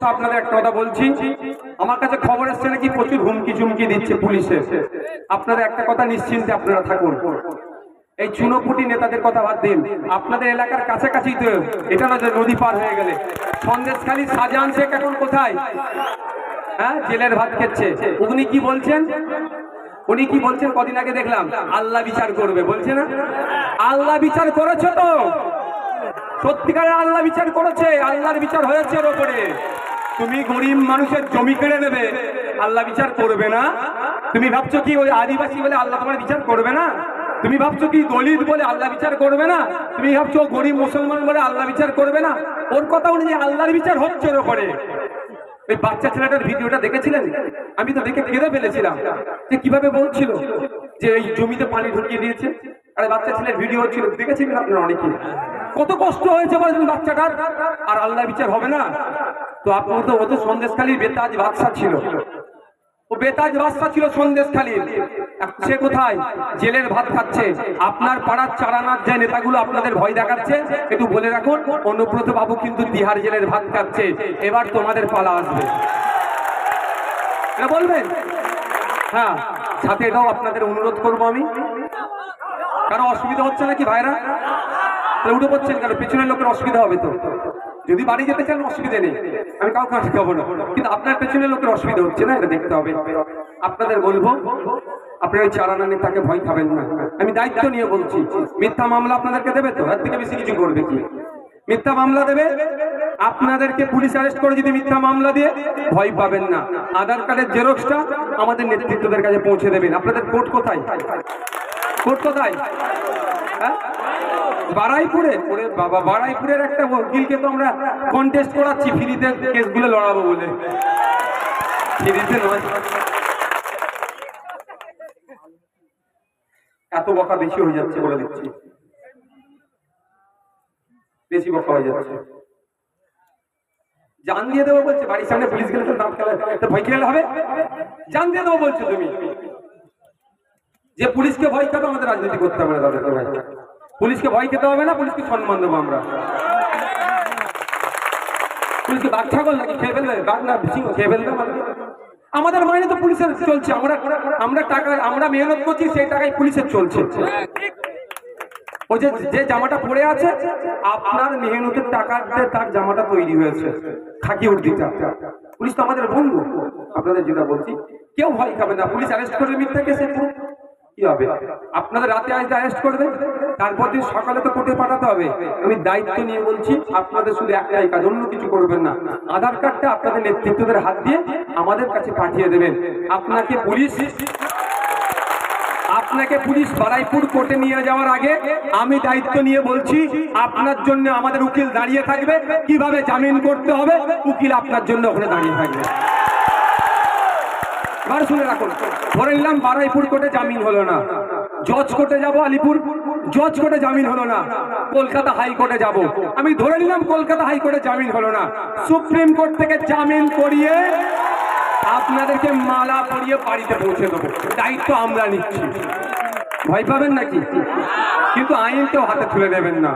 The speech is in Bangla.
আপনাদের একটা কথা বলছি। আমার কাছে খবর এসছে নাকি প্রচুর হুমকি চুমকি দিচ্ছে পুলিশে। আপনাদের একটা কথা নিশ্চিন্তে আপনারা থাকুন। এই চুনোপুটি নেতাদের কথা বাদ দিন। আপনাদের এলাকার কাছাকাছি তো এটা না যে নদী পার হয়ে গেলে। সন্দেশখালী শাহজাহান শেখ এখন কোথায়? হ্যাঁ জেলের ভাত খেচ্ছে। উনি কি বলছেন? উনি কি বলছেন? কদিন আগে দেখলাম। আল্লাহ বিচার করবে। বলছে না? আল্লাহ বিচার করেছ তো? সত্যিকারের আল্লাহ বিচার করেছে। আল্লাহর বিচার হয়েছে ওর ওপরে তুমি গরিব মানুষের জমি কেড়ে নেবে। আল্লাহ বিচার করবে না। তুমি ভাবছ কি ওই আদিবাসী বলে আল্লাহ তোমার বিচার করবে না? তুমি ভাবছ কি দলিত বলে আল্লাহ বিচার করবে না? তুমি ভাবছ গরিব মুসলমান বলে আল্লাহ বিচার করবে না? ওর কথা অনুযায়ী আল্লাহর বিচার হচ্ছে ওর ওপরে ওই বাচ্চা ছেলেটার ভিডিওটা দেখেছিলেন? আমি তো দেখে কেঁদে ফেলেছিলাম যে কীভাবে বলছিল যে এই জমিতে পানি ঢুকিয়ে দিয়েছে। আরে বাচ্চা ছেলের ভিডিও ছিল, দেখেছিলেন আপনারা অনেকে? কত কষ্ট হয়েছে বলেন বাচ্চাটার? আর আল্লাহ বিচার হবে না? তো আপনার তো ও তো সন্দেশখালীর বেতাজ বাদশা ছিল। ও বেতাজ বাদশা ছিল সন্দেশখালীর। সে কোথায়? জেলের ভাত খাচ্ছে। আপনার পাড়ার চারানার যে নেতাগুলো আপনাদের ভয় দেখাচ্ছে, একটু বলে রাখুন, অনুব্রত বাবু কিন্তু তিহার জেলের ভাত খাচ্ছে। এবার তোমাদের পালা আসবে। এটা বলবেন? হ্যাঁ সাথে এটাও আপনাদের অনুরোধ করব আমি। কারও অসুবিধা হচ্ছে নাকি ভাইরা? উঠে পড়ছেন কেন? পেছনের লোকের অসুবিধা হবে তো। যদি বাড়ি যেতে চান, অসুবিধা নেই। আমি কাউকে আটকাবো না। কিন্তু আপনার পেছনে লোকের অসুবিধা হচ্ছে না, এটা দেখতে হবে। আপনাদের বলব, আপনার ওই চারানা নেতাকে ভয় খাবেন না। আমি দায়িত্ব নিয়ে বলছি, মিথ্যা মামলা আপনাদেরকে দেবে তো? এর থেকে বেশি কিছু করবে কি? মিথ্যা মামলা দেবে? আপনাদেরকে পুলিশ অ্যারেস্ট করে যদি মিথ্যা মামলা দিয়ে ভয় পাবেন না। আধার কার্ডের জেরক্সটা আমাদের নেতৃত্বদের কাছে পৌঁছে দেবেন। আপনাদের কোর্ট কোথায়? কোর্ট কোথায়? হ্যাঁ? বারাইপুরে বাবা, বারাইপুরের একটা উকিলকে তো আমরা কন্টেস্ট করাচ্ছি, ফ্রিতে কেসগুলো লড়াবো বলে। ফ্রিতে এত বকা বেশি হয়ে যাচ্ছে বলে দিচ্ছি বেশি বকা হয়ে যাচ্ছে। জান দিয়ে দেবো বলছে, বাড়ির সামনে পুলিশ গেলে তো দাঁত খেলা ভয় খেলে হবে। জান দিয়ে দেবো বলছো তুমি। যে পুলিশকে ভয় খাবে, আমাদের রাজনীতি করতে হবে না ভাই। পুলিশকে ভয় খেতে হবে না, পুলিশকে সম্মান দেবো আমরা। পুলিশকে বাঘ, ছাগল নাকি খেয়ে ফেলবে? বাঘ না সিংহ খেয়ে ফেলবে আমাদের? মাইনে তো পুলিশের চলছে। আমরা আমরা টাকা, আমরা মেহনত করছি, সেই টাকায় পুলিশের চলছে। ওই যে জামাটা পরে আছে, আপনার মেহনতের টাকাতে তার জামাটা তৈরি হয়েছে। খাকি উর্দিটা। পুলিশ তো আমাদের বন্ধু। আপনাদের যেটা বলছি, কেউ ভয় খাবে না। পুলিশ অ্যারেস্ট করবে মিথ্যা কেসে কি হবে? আপনাদের রাতে আজ অ্যারেস্ট করবে তারপর দিন সকালে তো কোর্টে পাঠাতে হবে। আমি দায়িত্ব নিয়ে বলছি, আপনাদের শুধু একটাই কাজ, অন্য কিছু করবেন না। আধার কার্ডটা আপনাদের নেতৃত্বদের হাত দিয়ে আমাদের কাছে পাঠিয়ে দেবেন। আপনাকে পুলিশ আপনাকে পুলিশ বারাইপুর কোর্টে নিয়ে যাওয়ার আগে আমি দায়িত্ব নিয়ে বলছি, আপনার জন্য আমাদের উকিল দাঁড়িয়ে থাকবে। কীভাবে জামিন করতে হবে? উকিল আপনার জন্য ওখানে দাঁড়িয়ে থাকবে। এবার শুনে রাখুন ধরে নিলাম বারাইপুর কোর্টে জামিন হলো না। জজ কোর্টে যাব আলিপুর, জজ কোর্টে জামিন হলো না। কলকাতা হাইকোর্টে যাব। আমি ধরে নিলাম কলকাতা হাইকোর্টে জামিন হলো না। সুপ্রিম কোর্ট থেকে জামিন করিয়ে আপনাদেরকে মালা পরিয়ে বাড়িতে পৌঁছে দেবো। দায়িত্ব আমরা নিচ্ছি। ভয় পাবেন নাকি? কিন্তু আইনকেও হাতে তুলে দেবেন না।